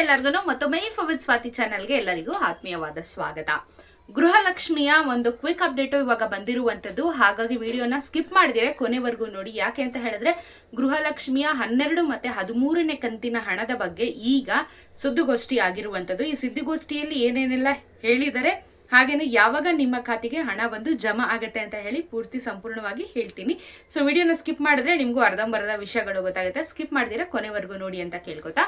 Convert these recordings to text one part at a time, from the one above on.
ಎಲ್ಲರಿಗೂ ಮತ್ತೊಮ್ಮೆ info with Swati ಚಾನೆಲ್ಗೆ ಎಲ್ಲರಿಗೂ ಆತ್ಮೀಯವಾದ ಸ್ವಾಗತ. ಗೃಹಲಕ್ಷ್ಮಿಯ ಒಂದು ಕ್ವಿಕ್ ಅಪ್ಡೇಟ್ ಇವಾಗ ಬಂದಿರುವಂತದ್ದು ಹಾಗಾಗಿ ವಿಡಿಯೋನ ಸ್ಕಿಪ್ ಮಾಡಿದರೆ, ಕೊನೆವರೆಗೂ ನೋಡಿ. ಯಾಕೆ ಅಂತ ಹೇಳಿದ್ರೆ, ಗೃಹಲಕ್ಷ್ಮಿಯ ಹನ್ನೆರಡು ಮತ್ತೆ ಹದಿಮೂರನೇ ಕಂತಿನ ಹಣದ ಬಗ್ಗೆ ಈಗ ಸುದ್ದಿಗೋಷ್ಠಿ ಆಗಿರುವಂತದ್ದು ಈ ಸುದ್ದಿಗೋಷ್ಠಿಯಲ್ಲಿ ಏನೇನೆಲ್ಲ ಹೇಳಿದರೆ, ಹಾಗೇನೆ ಯಾವಾಗ ನಿಮ್ಮ ಖಾತೆಗೆ ಹಣ ಬಂದು ಜಮಾ ಆಗುತ್ತೆ ಅಂತ ಹೇಳಿ ಪೂರ್ತಿ ಸಂಪೂರ್ಣವಾಗಿ ಹೇಳ್ತೀನಿ. ಸೊ ವಿಡಿಯೋನ ಸ್ಕಿಪ್ ಮಾಡಿದ್ರೆ ನಿಮಗೂ ಅರ್ಧಂಬರ್ಧ ವಿಷಯಗಳು ಗೊತ್ತಾಗುತ್ತೆ. ಸ್ಕಿಪ್ ಮಾಡಿದಿರ, ಕೊನೆವರೆಗೂ ನೋಡಿ ಅಂತ ಕೇಳ್ಕೊತಾ.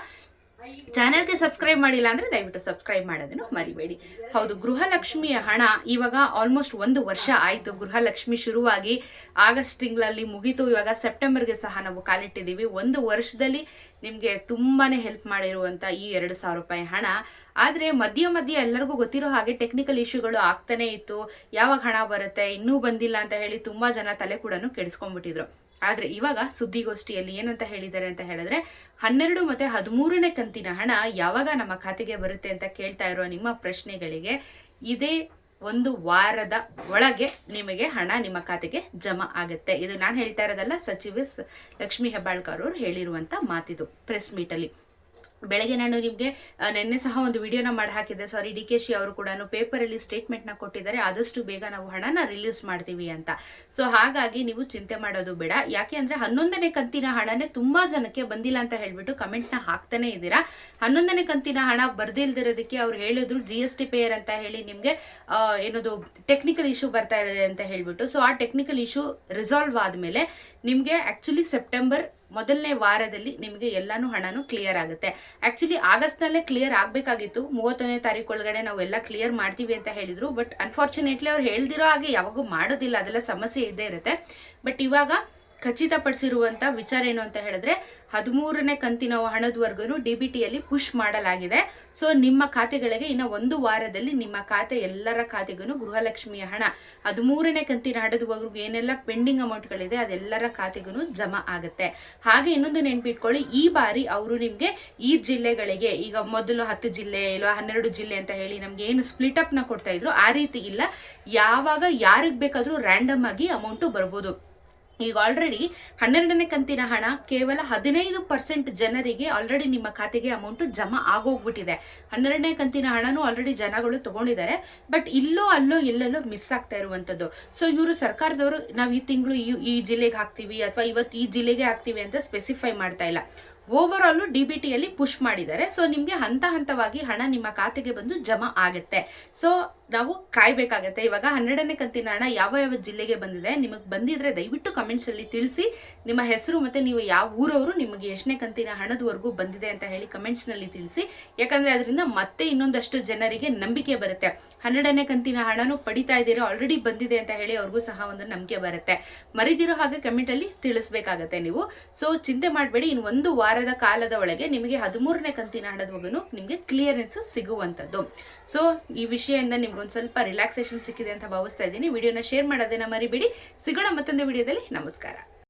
ಚಾನೆಲ್ಗೆ ಸಬ್ಸ್ಕ್ರೈಬ್ ಮಾಡಿಲ್ಲ ಅಂದ್ರೆ ದಯವಿಟ್ಟು ಸಬ್ಸ್ಕ್ರೈಬ್ ಮಾಡೋದನ್ನು ಮರಿಬೇಡಿ. ಹೌದು, ಗೃಹಲಕ್ಷ್ಮಿಯ ಹಣ ಇವಾಗ ಆಲ್ಮೋಸ್ಟ್ ಒಂದು ವರ್ಷ ಆಯಿತು. ಗೃಹಲಕ್ಷ್ಮಿ ಶುರುವಾಗಿ ಆಗಸ್ಟ್ ತಿಂಗಳಲ್ಲಿ ಮುಗೀತು. ಇವಾಗ ಸೆಪ್ಟೆಂಬರ್ಗೆ ಸಹ ನಾವು ಕಾಲಿಟ್ಟಿದ್ದೀವಿ. ಒಂದು ವರ್ಷದಲ್ಲಿ ನಿಮಗೆ ತುಂಬಾನೇ ಹೆಲ್ಪ್ ಮಾಡಿರುವಂಥ ಈ ಎರಡು ಸಾವಿರ ರೂಪಾಯಿ ಹಣ. ಆದರೆ ಮಧ್ಯ ಮಧ್ಯ ಎಲ್ಲರಿಗೂ ಗೊತ್ತಿರೋ ಹಾಗೆ ಟೆಕ್ನಿಕಲ್ ಇಶ್ಯೂಗಳು ಆಗ್ತಾನೆ ಇತ್ತು. ಯಾವಾಗ ಹಣ ಬರುತ್ತೆ, ಇನ್ನೂ ಬಂದಿಲ್ಲ ಅಂತ ಹೇಳಿ ತುಂಬಾ ಜನ ತಲೆ ಕೂಡ ಕೆಡಿಸ್ಕೊಂಡ್ಬಿಟ್ಟಿದ್ರು. ಆದ್ರೆ ಇವಾಗ ಸುದ್ದಿಗೋಷ್ಠಿಯಲ್ಲಿ ಏನಂತ ಹೇಳಿದ್ದಾರೆ ಅಂತ ಹೇಳಿದ್ರೆ, ಹನ್ನೆರಡು ಮತ್ತೆ ಹದಿಮೂರನೇ ಕಂತಿನ ಹಣ ಯಾವಾಗ ನಮ್ಮ ಖಾತೆಗೆ ಬರುತ್ತೆ ಅಂತ ಕೇಳ್ತಾ ಇರೋ ನಿಮ್ಮ ಪ್ರಶ್ನೆಗಳಿಗೆ ಇದೇ ಒಂದು ವಾರದ ಒಳಗೆ ನಿಮಗೆ ಹಣ ನಿಮ್ಮ ಖಾತೆಗೆ ಜಮಾ ಆಗುತ್ತೆ. ಇದು ನಾನು ಹೇಳ್ತಾ ಇರೋದಲ್ಲ, ಸಚಿವ ಲಕ್ಷ್ಮೀ ಹೆಬ್ಬಾಳ್ಕರ್ ಅವರು ಹೇಳಿರುವಂತ ಮಾತಿದು ಪ್ರೆಸ್ ಮೀಟಲ್ಲಿ ಬೆಳಗ್ಗೆ ನಾನು ನಿಮಗೆ ನಿನ್ನೆ ಸಹ ಒಂದು ವಿಡಿಯೋನ ಮಾಡಿ ಹಾಕಿದ್ದೆ. ಸಾರಿ ಡಿ ಕೆ ಶಿ ಅವರು ಕೂಡ ಪೇಪರಲ್ಲಿ ಸ್ಟೇಟ್ಮೆಂಟ್ನ ಕೊಟ್ಟಿದ್ದಾರೆ. ಆದಷ್ಟು ಬೇಗ ನಾವು ಹಣನ ರಿಲೀಸ್ ಮಾಡ್ತೀವಿ ಅಂತ. ಸೊ ಹಾಗಾಗಿ ನೀವು ಚಿಂತೆ ಮಾಡೋದು ಬೇಡ. ಯಾಕೆ ಅಂದರೆ ಹನ್ನೊಂದನೇ ಕಂತಿನ ಹಣನೇ ತುಂಬಾ ಜನಕ್ಕೆ ಬಂದಿಲ್ಲ ಅಂತ ಹೇಳಿಬಿಟ್ಟು ಕಮೆಂಟ್ನ ಹಾಕ್ತಾನೆ ಇದ್ದೀರಾ? ಹನ್ನೊಂದನೇ ಕಂತಿನ ಹಣ ಬರ್ದಿಲ್ದಿರೋದಕ್ಕೆ ಅವ್ರು ಹೇಳಿದ್ರು ಜಿ ಎಸ್ ಟಿ ಪೇಯರ್ ಅಂತ ಹೇಳಿ ನಿಮಗೆ ಏನದು ಟೆಕ್ನಿಕಲ್ ಇಶ್ಯೂ ಬರ್ತಾ ಇದೆ ಅಂತ ಹೇಳಿಬಿಟ್ಟು. ಸೊ ಆ ಟೆಕ್ನಿಕಲ್ ಇಶ್ಯೂ ರಿಸಾಲ್ವ್ ಆದಮೇಲೆ ನಿಮಗೆ ಆಕ್ಚುಲಿ ಸೆಪ್ಟೆಂಬರ್ ಮೊದಲನೇ ವಾರದಲ್ಲಿ ನಿಮಗೆ ಎಲ್ಲಾನು ಹಣನು ಕ್ಲಿಯರ್ ಆಗುತ್ತೆ. ಆಕ್ಚುಲಿ ಆಗಸ್ಟ್ನಲ್ಲೇ ಕ್ಲಿಯರ್ ಆಗಬೇಕಾಗಿತ್ತು. ಮೂವತ್ತೊಂದನೇ ತಾರೀಕು ಒಳಗಡೆ ನಾವು ಎಲ್ಲ ಕ್ಲಿಯರ್ ಮಾಡ್ತೀವಿ ಅಂತ ಹೇಳಿದ್ರು. ಬಟ್ ಅನ್ಫಾರ್ಚುನೇಟ್ಲಿ ಅವ್ರು ಹೇಳ್ದಿರೋ ಹಾಗೆ ಯಾವಾಗೂ ಮಾಡೋದಿಲ್ಲ. ಅದೆಲ್ಲ ಸಮಸ್ಯೆ ಇದ್ದೇ ಇರುತ್ತೆ. ಬಟ್ ಇವಾಗ ಖಚಿತಪಡಿಸಿರುವಂತ ವಿಚಾರ ಏನು ಅಂತ ಹೇಳಿದ್ರೆ ಹದಿಮೂರನೇ ಕಂತಿನ ಹಣದವರೆಗೂ ಡಿ ಬಿ ಟಿಯಲ್ಲಿ ಪುಷ್ ಮಾಡಲಾಗಿದೆ. ಸೊ, ನಿಮ್ಮ ಖಾತೆಗಳಿಗೆ ಇನ್ನು ಒಂದು ವಾರದಲ್ಲಿ ನಿಮ್ಮ ಖಾತೆ ಎಲ್ಲರ ಖಾತೆಗೂ ಗೃಹಲಕ್ಷ್ಮಿಯ ಹಣ. ಹದಿಮೂರನೇ ಕಂತಿನ ಹಣದವರೆಗೂ ಏನೆಲ್ಲ ಪೆಂಡಿಂಗ್ ಅಮೌಂಟ್ಗಳಿದೆ ಅದೆಲ್ಲರ ಖಾತೆಗೂ ಜಮಾ ಆಗುತ್ತೆ. ಹಾಗೆ ಇನ್ನೊಂದು ನೆನ್ಪಿಟ್ಕೊಳ್ಳಿ, ಈ ಬಾರಿ ಅವರು ನಿಮಗೆ ಈ ಜಿಲ್ಲೆಗಳಿಗೆ, ಈಗ ಮೊದಲು ಹತ್ತು ಜಿಲ್ಲೆ ಇಲ್ಲ ಹನ್ನೆರಡು ಜಿಲ್ಲೆ ಅಂತ ಹೇಳಿ ನಮ್ಗೆ ಏನು ಸ್ಪ್ಲಿಟ್ ಅಪ್ನ ಕೊಡ್ತಾ ಇದ್ರು, ಆ ರೀತಿ ಇಲ್ಲ. ಯಾವಾಗ ಯಾರಿಗೆ ಬೇಕಾದರೂ ರ್ಯಾಂಡಮ್ ಆಗಿ ಅಮೌಂಟು ಬರ್ಬೋದು. ಈಗ ಆಲ್ರೆಡಿ ಹನ್ನೆರಡನೇ ಕಂತಿನ ಹಣ ಕೇವಲ ಹದಿನೈದು ಪರ್ಸೆಂಟ್ ಜನರಿಗೆ ಆಲ್ರೆಡಿ ನಿಮ್ಮ ಖಾತೆಗೆ ಅಮೌಂಟ್ ಜಮಾ ಆಗೋಗ್ಬಿಟ್ಟಿದೆ. ಹನ್ನೆರಡನೇ ಕಂತಿನ ಹಣನೂ ಆಲ್ರೆಡಿ ಜನಗಳು ತಗೊಂಡಿದ್ದಾರೆ. ಬಟ್ ಇಲ್ಲೋ ಅಲ್ಲೋ ಎಲ್ಲೆಲ್ಲೋ ಮಿಸ್ ಆಗ್ತಾ ಇರುವಂತದ್ದು. ಸೊ ಇವರು ಸರ್ಕಾರದವರು ನಾವು ಈ ತಿಂಗಳು ಈ ಈ ಜಿಲ್ಲೆಗೆ ಹಾಕ್ತೀವಿ ಅಥವಾ ಇವತ್ತು ಈ ಜಿಲ್ಲೆಗೆ ಹಾಕ್ತೀವಿ ಅಂತ ಸ್ಪೆಸಿಫೈ ಮಾಡ್ತಾ ಇಲ್ಲ. ಓವರ್ ಆಲ್ ಡಿ ಬಿ ಟಿಯಲ್ಲಿ ಪುಷ್ ಮಾಡಿದ್ದಾರೆ. ಸೊ, ನಿಮಗೆ ಹಂತ ಹಂತವಾಗಿ ಹಣ ನಿಮ್ಮ ಖಾತೆಗೆ ಬಂದು ಜಮಾ ಆಗುತ್ತೆ. ಸೊ, ನಾವು ಕಾಯ್ಬೇಕಾಗತ್ತೆ. ಇವಾಗ ಹನ್ನೆರಡನೇ ಕಂತಿನ ಹಣ ಯಾವ ಯಾವ ಜಿಲ್ಲೆಗೆ ಬಂದಿದೆ ನಿಮಗೆ ಬಂದಿದ್ರೆ ದಯವಿಟ್ಟು ಕಮೆಂಟ್ಸ್ ಅಲ್ಲಿ ತಿಳಿಸಿ. ನಿಮ್ಮ ಹೆಸರು ಮತ್ತೆ ನೀವು ಯಾವ ಊರವರು ನಿಮಗೆ ಎಷ್ಟನೇ ಕಂತಿನ ಹಣದವರೆಗೂ ಬಂದಿದೆ ಅಂತ ಹೇಳಿ ಕಮೆಂಟ್ಸ್ನಲ್ಲಿ ತಿಳಿಸಿ. ಯಾಕಂದ್ರೆ ಅದರಿಂದ ಮತ್ತೆ ಇನ್ನೊಂದಷ್ಟು ಜನರಿಗೆ ನಂಬಿಕೆ ಬರುತ್ತೆ. ಹನ್ನೆರಡನೇ ಕಂತಿನ ಹಣನು ಪಡಿತಾ ಇದ್ದೀರೋ ಆಲ್ರೆಡಿ ಬಂದಿದೆ ಅಂತ ಹೇಳಿ ಅವ್ರಿಗೂ ಸಹ ಒಂದು ನಂಬಿಕೆ ಬರುತ್ತೆ. ಮರಿದಿರೋ ಹಾಗೆ ಕಮೆಂಟ್ ಅಲ್ಲಿ ತಿಳಿಸ್ಬೇಕಾಗತ್ತೆ ನೀವು. ಸೊ, ಚಿಂತೆ ಮಾಡಬೇಡಿ. ಇನ್ನು ಒಂದು ವಾರದ ಕಾಲದ ಒಳಗೆ ನಿಮಗೆ ಹದಿಮೂರನೇ ಕಂತಿನ ಹಣದವರೆಗೂ ನಿಮಗೆ ಕ್ಲಿಯರೆನ್ಸ್ ಸಿಗುವಂಥದ್ದು ಸೊ ಈ ವಿಷಯದಿಂದ ನಿಮ್ಗೆ ಒಂದು ಸ್ವಲ್ಪ ರಿಲ್ಯಾಕ್ಸೇಷನ್ ಸಿಕ್ಕಿದೆ ಅಂತ ಭಾವಿಸ್ತಾ ಇದ್ದೀನಿ. ವಿಡಿಯೋನ ಶೇರ್ ಮಾಡೋದನ್ನ ಮರಿಬೇಡಿ. ಸಿಗೋಣ ಮತ್ತೊಂದು ವಿಡಿಯೋದಲ್ಲಿ. ನಮಸ್ಕಾರ.